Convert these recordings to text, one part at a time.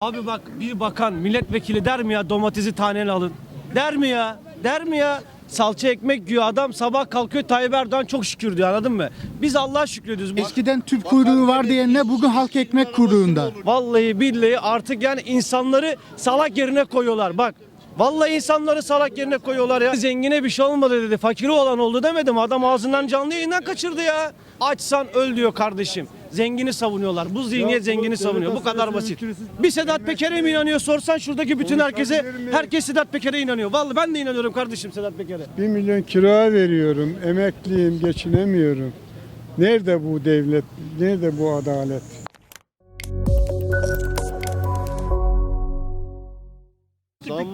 Abi bak bir bakan milletvekili der mi ya domatesi taneli alın? Der mi ya? Der mi ya? Salça ekmek yiyor adam sabah kalkıyor Tayyip Erdoğan çok şükür diyor anladın mı? Biz Allah'a şükrediyoruz. Bu- Eskiden tüp kuyruğu var diyenler bugün halk ekmek kuyruğunda. Vallahi billahi artık yani insanları salak yerine koyuyorlar bak. Vallahi insanları salak yerine koyuyorlar ya. Zengine bir şey olmadı dedi. Fakiri olan oldu demedim. Adam ağzından canlı yayından kaçırdı ya. Açsan öl diyor kardeşim. Zengini savunuyorlar. Bu zihniyet zengini savunuyor. Bu kadar basit. Bir Sedat Peker'e mi inanıyor sorsan şuradaki bütün herkese herkes Sedat Peker'e inanıyor. Vallahi ben de inanıyorum kardeşim Sedat Peker'e. 1 milyon kira veriyorum, emekliyim, geçinemiyorum. Nerede bu devlet, nerede bu adalet?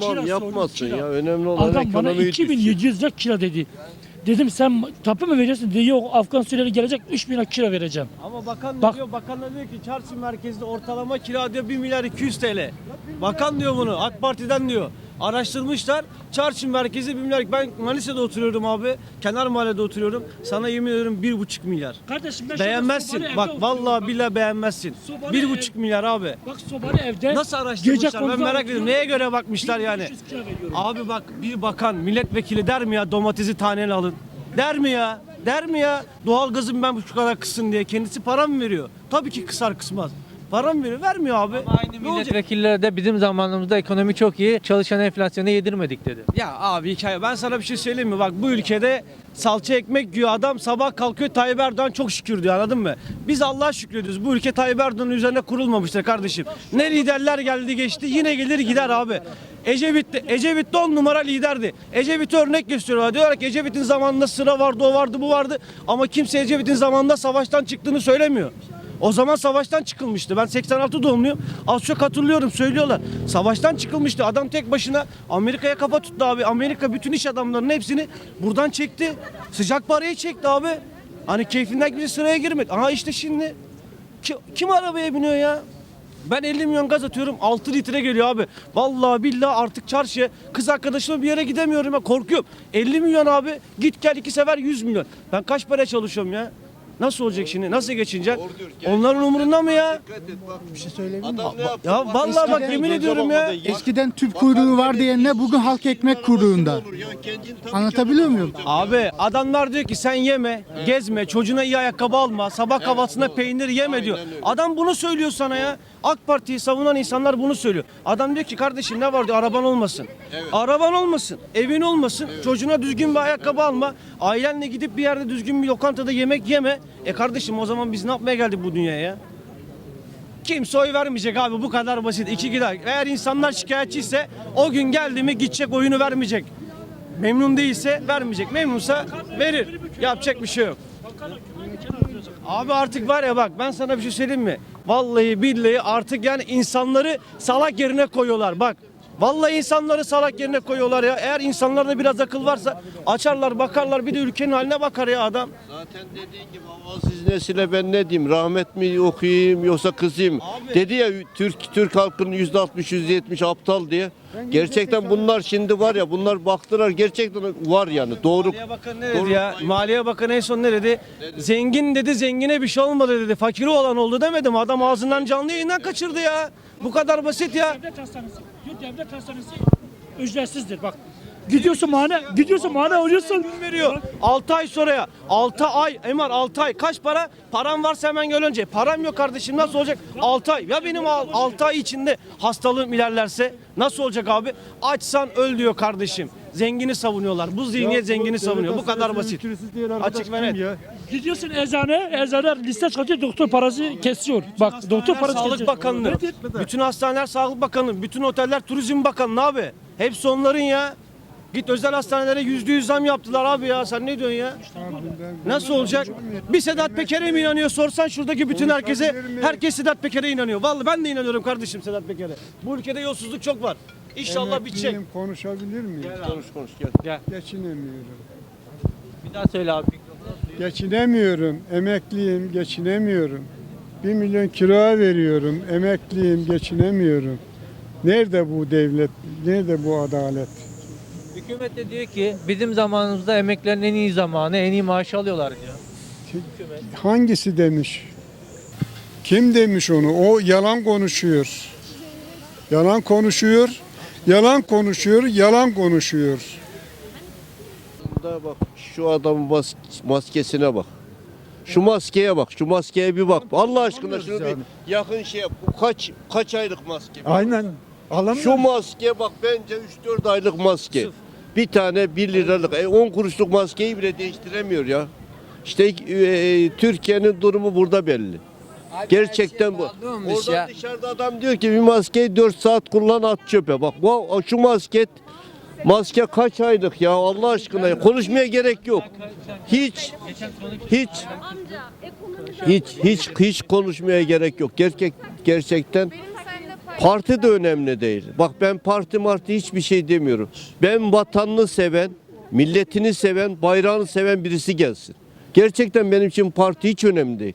Tamam yapmasın ya. Önemli olan Adam bana ekonomiyi düşün. 2700 lira kira dedi. Dedim sen tapu mu veriyorsun? Dedi yok Afgan Suriyeli gelecek 3000 lira kira vereceğim. Ama bakan ne Bak- diyor? Bakan da diyor ki çarşı merkezde ortalama kira diyor 1 milyar 200 TL. Bakan diyor bunu AK Parti'den diyor. Araştırmışlar. Çarşı merkezi 1 milyar. Ben Manisa'da oturuyorum abi. Kenar mahallede oturuyorum. Sana yemin ediyorum 1,5 milyar. Kardeşim ben şurada Beğenmezsin. sobalı evde Bak oturuyorum. vallahi billahi beğenmezsin. Sobalı 1,5 milyar abi. Bak sobalı evde. Nasıl gece araştırmışlar? Ben merak ediyorum. oturuyorum. Neye göre bakmışlar yani? 1500 kira veriyorum. Abi bak bir bakan milletvekili der mi ya domatesi taneli alın? Der mi ya? Der mi ya? Doğalgazım ben şu kadar kısın diye kendisi para mı veriyor? Tabii ki kısar kısmaz. Para mı veriyor? Vermiyor abi. Aynı Ne olacak? milletvekilleri de bizim zamanımızda ekonomi çok iyi, çalışan enflasyonu yedirmedik dedi. Ya abi hikaye ben sana bir şey söyleyeyim mi? Bak bu ülkede salça ekmek yiyor adam sabah kalkıyor Tayyip Erdoğan çok şükür diyor anladın mı? Biz Allah'a şükrediyoruz. Bu ülke Tayyip Erdoğan'ın üzerine kurulmamıştır kardeşim. Ne liderler geldi geçti yine gelir gider abi. Ecevit Ecevit de on numara liderdi. Ecevit'e örnek gösteriyorlar. Diyorlar ki Ecevit'in zamanında sıra vardı, o vardı, bu vardı. Ama kimse Ecevit'in zamanında savaştan çıktığını söylemiyor. O zaman savaştan çıkılmıştı. Ben 86 doğumluyum. Az çok hatırlıyorum söylüyorlar. Savaştan çıkılmıştı. Adam tek başına Amerika'ya kafa tuttu abi. Amerika bütün iş adamlarının hepsini buradan çekti. Sıcak parayı çekti abi. Hani keyfinden kimse sıraya girmedi. Aha işte şimdi ki- kim arabaya biniyor ya? Ben 50 milyon gaz atıyorum 6 litre geliyor abi. Vallahi billahi artık çarşıya kız arkadaşımla bir yere gidemiyorum ya korkuyorum. 50 milyon abi git gel iki sefer 100 milyon. Ben kaç para çalışıyorum ya? Nasıl olacak şimdi? Nasıl geçinecek? Onların umurunda mı ya? Bir şey söyleyeyim mi? Adam ne yaptı? Ya vallahi bak Eskiden- yemin ediyorum ya. Eskiden tüp kuyruğu var diyenler bugün halk ekmek kuyruğunda. Ya kendin tabii Anlatabiliyor muyum? Abi adamlar diyor ki sen yeme, gezme, çocuğuna iyi ayakkabı alma, sabah kahvaltısında peynir yeme diyor. Adam bunu söylüyor sana ya. AK Parti'yi savunan insanlar bunu söylüyor. Adam diyor ki kardeşim ne var diyor araban olmasın. Araban olmasın, evin olmasın, çocuğuna düzgün bir ayakkabı alma, ailenle gidip bir yerde düzgün bir lokantada yemek yeme. E kardeşim o zaman biz ne yapmaya geldik bu dünyaya ya? Kimse oy vermeyecek abi bu kadar basit. İki gider. Eğer insanlar şikayetçiyse o gün geldi mi gidecek oyunu vermeyecek. Memnun değilse vermeyecek. Memnunsa verir. Yapacak bir şey yok. Abi artık var ya bak ben sana bir şey söyleyeyim mi? Vallahi billahi artık yani insanları salak yerine koyuyorlar bak. Vallahi insanları salak yerine koyuyorlar ya. Eğer insanlarda biraz akıl varsa açarlar bakarlar bir de ülkenin haline bakar ya adam. Zaten dediğin gibi siz nesile ben ne diyeyim rahmet mi okuyayım yoksa kızayım dedi ya Türk Türk halkının yüzde 60 yüzde 70 aptal diye. Gerçekten bunlar şimdi var ya bunlar baktılar gerçekten var yani doğru. Maliye Bakanı ne dedi ya? Maliye Bakanı en son ne dedi? Zengin dedi zengine bir şey olmadı dedi. Fakiri olan oldu demedim. Adam ağzından canlı yayından kaçırdı ya. Bu kadar basit ya. Devlet hastanesi. Ücretsizdir bak. Gidiyorsun muayene, gidiyorsun muayene oluyorsun. Gün veriyor. 6 ay sonraya. 6 ay MR 6 ay. Kaç para? Param varsa hemen gel önce. Param yok kardeşim nasıl olacak? 6 ay. Ya benim 6 ay içinde hastalığım ilerlerse nasıl olacak abi? Açsan öl diyor kardeşim. Zengini savunuyorlar. Bu zihniyet zengini savunuyor. Bu kadar basit. Açık ve net. Gidiyorsun eczane, eczane liste çıkartıyor doktor parası kesiyor. Bak doktor parası Sağlık kesiyor. Bakanlığı. Nedir? Bütün hastaneler Sağlık Bakanlığı. Bütün oteller Turizm Bakanlığı abi. Hepsi onların ya. Git özel hastanelere yüzde yüz zam yaptılar abi ya. Sen ne diyorsun ya? Nasıl olacak? Bir Sedat Peker'e mi inanıyor sorsan şuradaki bütün herkese herkes Sedat Peker'e inanıyor. Vallahi ben de inanıyorum kardeşim Sedat Peker'e. Bu ülkede yolsuzluk çok var. İnşallah bitecek. Emekliyim, konuşabilir miyim? Konuş konuş gel. Geçinemiyorum. Bir daha söyle abi. Geçinemiyorum, emekliyim, geçinemiyorum. 1 milyon kira veriyorum, emekliyim, geçinemiyorum. Nerede bu devlet, nerede bu adalet? Hükümet de diyor ki bizim zamanımızda emeklerin en iyi zamanı, en iyi maaş alıyorlar diyor. Hangisi demiş? Kim demiş onu? O yalan konuşuyor. Yalan konuşuyor. Yalan konuşuyor, yalan konuşuyor. Da bak şu adamın mas- maskesine bak. Şu maskeye bak, şu maskeye bir bak. Allah aşkına şunu bir yakın şey yap. Bu kaç kaç aylık maske? Aynen. Şu maske bak bence 3-4 aylık maske. Bir tane 1 liralık, e, 10 kuruşluk maskeyi bile değiştiremiyor ya. İşte e, Türkiye'nin durumu burada belli. Gerçekten bu. Orada dışarıda adam diyor ki bir maskeyi 4 saat kullan at çöpe. Bak bu şu maske maske kaç aylık ya Allah aşkına ya. konuşmaya gerek yok. Hiç hiç hiç hiç hiç konuşmaya gerek yok. Gerçek gerçekten Parti de önemli değil. Bak ben parti marti hiçbir şey demiyorum. Ben vatanını seven, milletini seven, bayrağını seven birisi gelsin. Gerçekten benim için parti hiç önemli değil.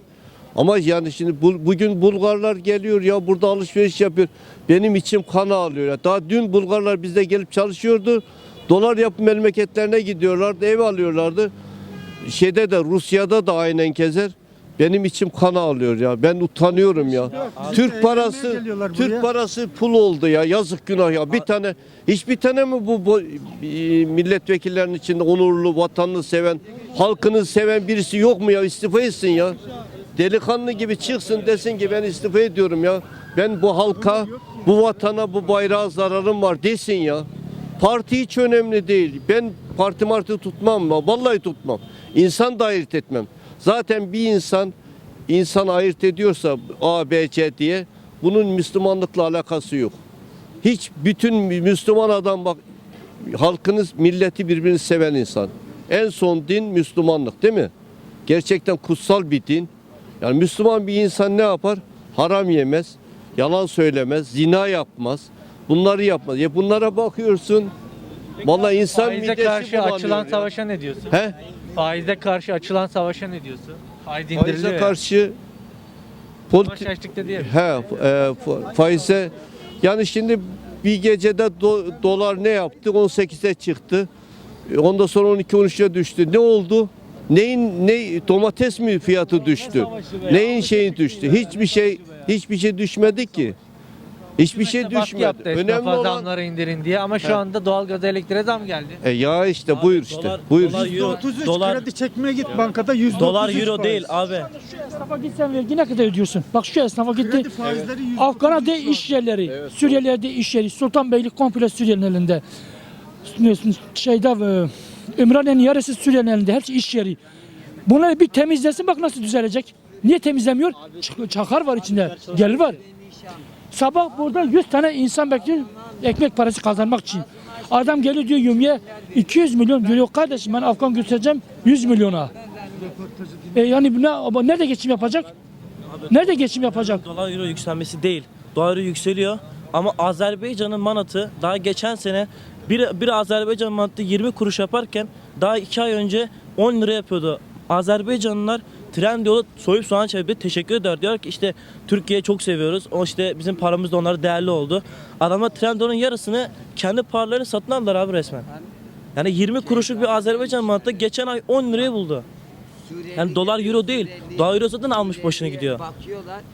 Ama yani şimdi bu- bugün Bulgarlar geliyor ya burada alışveriş yapıyor. Benim içim kan ağlıyor. Ya. Daha dün Bulgarlar bizde gelip çalışıyordu. Dolar yapı memleketlerine gidiyorlardı, ev alıyorlardı. Şeyde de Rusya'da da aynen kezer. Benim içim kan ağlıyor ya. Ben utanıyorum ya. Türk parası Türk parası pul oldu ya. Yazık günah ya. Bir tane hiçbir tane mi bu, bu milletvekillerinin içinde onurlu, vatanını seven, halkını seven birisi yok mu ya? İstifa etsin ya. Delikanlı gibi çıksın desin ki ben istifa ediyorum ya. Ben bu halka, bu vatana, bu bayrağa zararım var desin ya. Parti hiç önemli değil. Ben parti martı tutmam. Vallahi tutmam. İnsan da ayırt etmem. Zaten bir insan insan ayırt ediyorsa A, B, C diye bunun Müslümanlıkla alakası yok. Hiç bütün Müslüman adam bak halkınız milleti birbirini seven insan. En son din Müslümanlık değil mi? Gerçekten kutsal bir din. Yani Müslüman bir insan ne yapar? Haram yemez, yalan söylemez, zina yapmaz. Bunları yapmaz. Ya bunlara bakıyorsun. Vallahi insan Faize midesi karşı bulanıyor açılan ya. savaşa ne diyorsun? He? Faize karşı açılan savaşa ne diyorsun? Faiz Faize indiriliyor ya. karşı Ama politi- şaştıkta diye. He, e, fa- faize yani şimdi bir gecede do- dolar ne yaptı? 18'e çıktı. E, Ondan sonra 12-13'e düştü. Ne oldu? Neyin ne domates mi fiyatı düştü? Neyin şeyi düştü? Hiçbir şey hiçbir şey düşmedi ki. Hiçbir şey düşmedi. yaptı Önemli olan zamları indirin diye ama şu anda doğalgaz elektriğe zam geldi. e ya işte buyur işte. buyur. Dolar, euro, 33 dolar, kredi çekmeye git bankada %33 dolar euro faiz. değil abi. Şu esnafa gitsen vergi ne kadar ödüyorsun? Bak şu esnafa gitti. Kredi faizleri yüzde Afgan'a de iş yerleri, Suriyeliler'de iş yeri, Sultanbeylik komple Suriyelilerin elinde. Şeyde e, Ümraniye'nin yarısı Suriyelilerin elinde, hepsi iş yeri. Bunları bir temizlesin bak nasıl düzelecek. Niye temizlemiyor? Çakar var içinde, gelir var. Sabah burada 100 tane insan bekliyor ekmek parası kazanmak için. Adam geliyor diyor Yumiye 200 milyon diyor kardeşim ben Afgan götüreceğim 100 milyona. E yani ne, ama nerede geçim yapacak? Nerede geçim yapacak? Dolar euro yükselmesi değil. Dolar yükseliyor ama Azerbaycan'ın manatı daha geçen sene bir, bir Azerbaycan manatı 20 kuruş yaparken daha 2 ay önce 10 lira yapıyordu. Azerbaycanlılar tren yolu soyup soğan çevirip teşekkür eder. Diyor ki işte Türkiye'yi çok seviyoruz. O işte bizim paramız da onlara değerli oldu. Adamlar tren yolunun yarısını kendi paraları satın aldılar abi resmen. Yani 20 kuruşluk bir Azerbaycan manatı geçen ay 10 liraya buldu. Yani dolar euro değil. Dolar euro zaten almış başını gidiyor.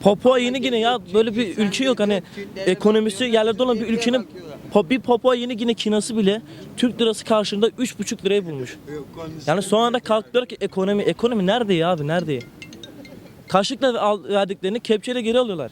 Papua Yeni Gine ya böyle bir ülke yok hani ekonomisi yerlerde olan bir ülkenin bir Papua Yeni Gine kinası bile Türk lirası karşılığında 3,5 liraya bulmuş. Yani sonra da kalktılar ki ekonomi ekonomi nerede ya abi nerede? Karşılıkla al- verdiklerini kepçeyle geri alıyorlar.